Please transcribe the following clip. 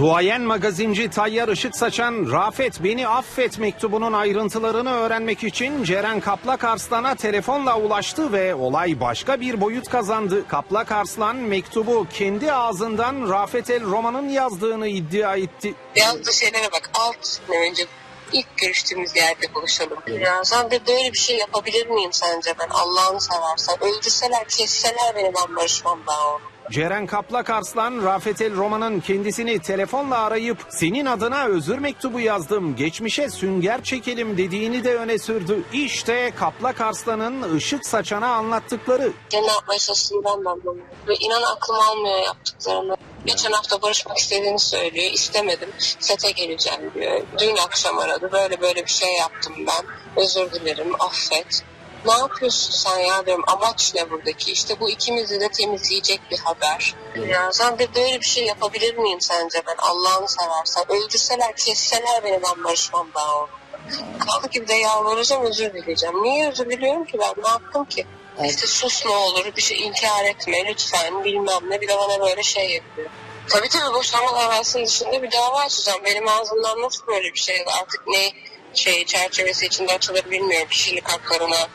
Duayen magazinci Tayyar Işık saçan Rafet Beni Affet mektubunun ayrıntılarını öğrenmek için Ceren Kaplak Arslan'a telefonla ulaştı ve olay başka bir boyut kazandı. Kaplak Arslan mektubu kendi ağzından Rafet El Roman'ın yazdığını iddia etti. Yazdığı şeylere bak. Alt önce ilk görüştüğümüz yerde buluşalım. Ya sen de böyle bir şey yapabilir miyim sence ben? Allah'ını seversen. Öldürseler, kesseler beni ben barışmam daha onunla. Ceren Kaplak Arslan, Rafet El Roman'ın kendisini telefonla arayıp senin adına özür mektubu yazdım, geçmişe sünger çekelim dediğini de öne sürdü. İşte Kaplak Arslan'ın ışık saçana anlattıkları. Ya ne yapmaya çalıştığını ben de anlamıyorum. Ve inan aklım almıyor yaptıklarını. Geçen hafta barışmak istediğini söylüyor. İstemedim. Sete geleceğim diyor. Dün akşam aradı. Böyle böyle bir şey yaptım ben. Özür dilerim. Affet. Ne yapıyorsun sen ya diyorum. Amaç ne buradaki? İşte bu ikimizi de temizleyecek bir haber. Ya sen de böyle bir şey yapabilir miyim sence ben? Allah'ını seversen. Öldürseler, kesseler beni ben barışmam daha onunla. Kaldı ki bir de yalvaracağım özür dileyeceğim. Niye özür diliyorum ki ben? Ne yaptım ki? İşte sus ne olur bir şey inkar etme lütfen bilmem ne. Bir de bana böyle şey yapıyor. Tabii tabii boşanma davasının dışında bir dava açacağım. Benim ağzımdan nasıl böyle bir şey artık ne şey çerçevesi içinde açılır bilmiyorum. Kişilik haklarına